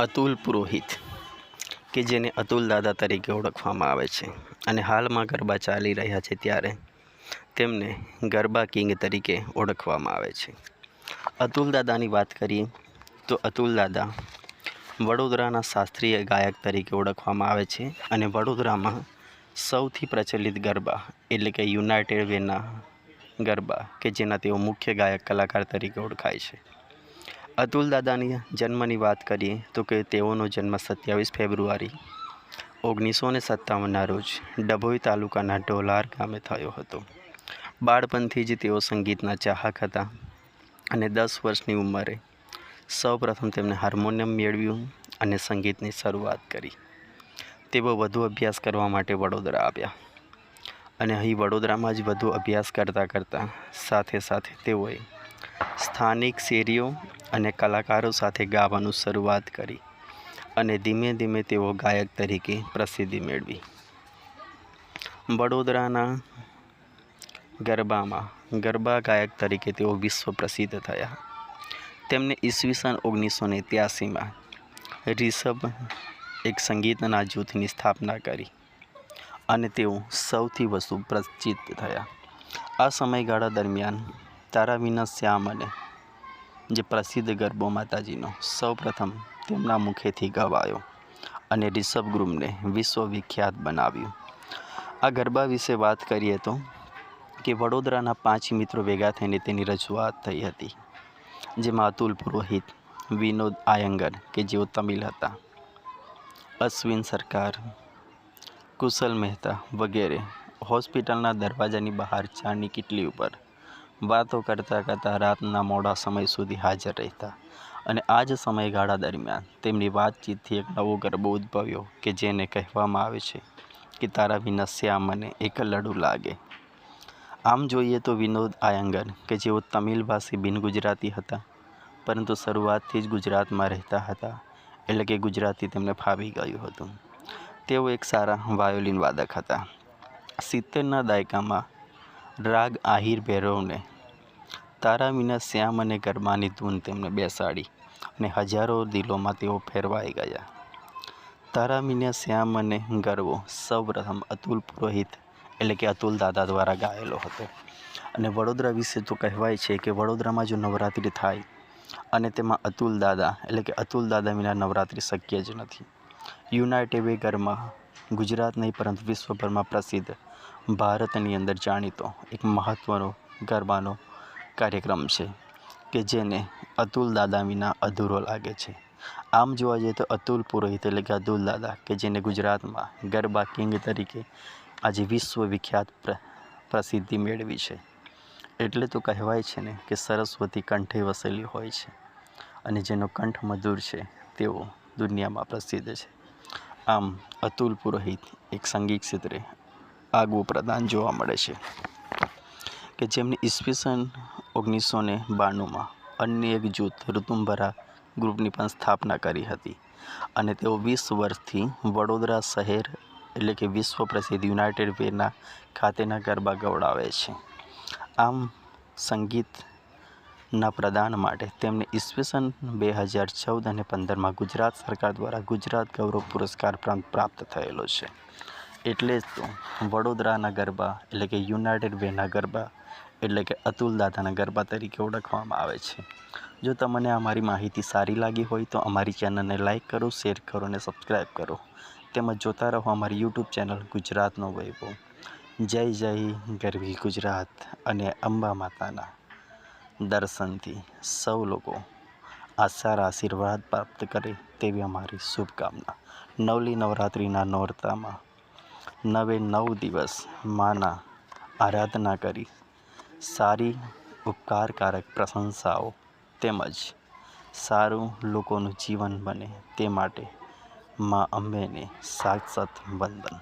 અતુલ પુરોહિત, કે જેને અતુલ દાદા તરીકે ઓળખવામાં આવે છે. અને હાલમાં ગરબા ચાલી રહ્યા છે ત્યારે તેમને ગરબા કિંગ તરીકે ઓળખવામાં આવે છે. અતુલ દાદાની વાત કરીએ તો અતુલ દાદા વડોદરાના શાસ્ત્રીય ગાયક તરીકે ઓળખવામાં આવે છે અને વડોદરામાં સૌથી પ્રચલિત ગરબા એટલે કે યુનાઇટેડ વેના ગરબા, કે જેના તેઓ મુખ્ય ગાયક કલાકાર તરીકે ઓળખાય છે. અતુલ દાદાની જન્મની વાત કરીએ તો કે તેઓનો જન્મ સત્યાવીસ ફેબ્રુઆરી ઓગણીસો ને સત્તાવનના રોજ ડભોઈ તાલુકાના ઢોલાર ગામે થયો હતો. બાળપણથી જ તેઓ સંગીતના ચાહક હતા અને દસ વર્ષની ઉંમરે સૌપ્રથમ તેમણે હાર્મોનિયમ મેળવ્યું અને સંગીતની શરૂઆત કરી. તેઓ વધુ અભ્યાસ કરવા માટે વડોદરા આવ્યા અને અહીં વડોદરામાં જ વધુ અભ્યાસ કરતાં કરતાં સાથે સાથે તેઓએ સ્થાનિક શેરીઓ અને કલાકારો સાથે ગાવાનું શરૂઆત કરી અને ધીમે ધીમે તેઓ ગાયક તરીકે પ્રસિદ્ધિ મેળવી. વડોદરાના ગરબામાં ગરબા ગાયક તરીકે તેઓ વિશ્વ પ્રસિદ્ધ થયા. તેમને ઈસવીસન ઓગણીસો ને ત્યાસીમાં રિષભ એક સંગીતના જૂથની સ્થાપના કરી અને તેઓ સૌથી વધુ પ્રચલિત થયા. આ સમયગાળા દરમિયાન તારા વિના શ્યામ અને જે પ્રસિદ્ધ ગરબો માતાજીનો સૌપ્રથમ તેમના મુખેથી ગવાયો અને રિષભ ગ્રુમને વિશ્વવિખ્યાત બનાવ્યું. આ ગરબા વિશે વાત કરીએ તો કે વડોદરાના પાંચ મિત્રો ભેગા થઈને તેની રજૂઆત થઈ હતી, જેમાં અતુલ પુરોહિત, વિનોદ આયંગર કે જેઓ તમિલ હતા, અશ્વિન સરકાર, કુશલ મહેતા વગેરે હોસ્પિટલના દરવાજાની બહાર ચાની કીટલી ઉપર વાતો કરતાં કરતાં રાતના મોડા સમય સુધી હાજર રહેતા અને આ જ સમયગાળા દરમિયાન તેમની વાતચીતથી એક નવો ગરબો ઉદ્ભવ્યો કે જેને કહેવામાં આવે છે કે તારા વિના શ્યામ મને એક લડુ લાગે. આમ જોઈએ તો વિનોદ આયંગર કે જેઓ તમિલ ભાષી બિન ગુજરાતી હતા, પરંતુ શરૂઆતથી જ ગુજરાતમાં રહેતા હતા, એટલે કે ગુજરાતી તેમને ફાવી ગયું હતું. તેઓ એક સારા વાયોલિન વાદક હતા. સિત્તેરના દાયકામાં રાગ આહિર ભૈરવને તારા વિના શ્યામ અને ગરબાની ધૂન તેમને બેસાડી અને હજારો દિલોમાં તેઓ ફેરવાઈ ગયા. તારા શ્યામ અને ગરવો સૌપ્રથમ અતુલ પુરોહિત એટલે કે અતુલ દાદા દ્વારા ગાયેલો હતો. અને વડોદરા વિશે તો કહેવાય છે કે વડોદરામાં જો નવરાત્રિ થાય અને તેમાં અતુલ દાદા એટલે કે અતુલ દાદા વિના નવરાત્રિ શક્ય જ નથી. યુનાઇટેડ વે ગરમાં ગુજરાત નહીં પરંતુ વિશ્વભરમાં પ્રસિદ્ધ ભારતની અંદર જાણીતો એક મહત્ત્વનો ગરબાનો કાર્યક્રમ છે કે જેને અતુલ દાદા વિના અધૂરો લાગે છે. આમ જોવા જઈએ તો અતુલ પુરોહિત એટલે કે અતુલ દાદા, કે જેને ગુજરાતમાં ગરબા કિંગ તરીકે આજે વિશ્વ વિખ્યાત પ્ર, પ્રસિદ્ધિ મેળવી છે. એટલે તો કહેવાય છે ને કે સરસ્વતી કંઠે વસેલી હોય છે અને જેનો કંઠ મધુર છે, તેઓ દુનિયામાં પ્રસિદ્ધ છે. આમ અતુલ પુરોહિત એક સંગીત ક્ષેત્રે આગવું પ્રદાન જોવા મળે છે. કે જેમની ઈસવીસન ઓગણીસો ને બાણુંમાં અન્ય એક જૂથ ઋતુંભરા ગ્રુપની પણ સ્થાપના કરી હતી અને તેઓ વીસ વર્ષથી વડોદરા શહેર એટલે કે વિશ્વ પ્રસિદ્ધ યુનાઇટેડ વેના ખાતેના ગરબા ગવડાવે છે. આમ સંગીતના પ્રદાન માટે તેમને ઈસવીસન બે હજાર ચૌદ અને પંદરમાં ગુજરાત સરકાર દ્વારા ગુજરાત ગૌરવ પુરસ્કાર પ્રાપ્ત થયેલો છે. એટલે જ તો વડોદરાના ગરબા એટલે કે યુનાઇટેડ વેના ગરબા એટલે કે અતુલ દાદાના ગરબા તરીકે ઓળખવામાં આવે છે. જો તમને અમારી માહિતી સારી લાગી હોય તો અમારી ચેનલને લાઇક કરો, શેર કરો અને સબસ્ક્રાઈબ કરો. તેમજ જોતા રહો અમારી યુટ્યુબ ચેનલ ગુજરાતનો વૈભવ. જય જય ગરવી ગુજરાત અને અંબા માતાના દર્શનથી સૌ લોકો આ સારા આશીર્વાદ પ્રાપ્ત કરે તેવી અમારી શુભકામના. નવલી નવરાત્રિના નોરતામાં નવે નવ દિવસ માના આરાધના કરી સારી ઉપકારકારક પ્રશંસાઓ તેમજ સારું લોકોનું જીવન બને તે માટે મા અંબેને સાક્ષાત વંદન.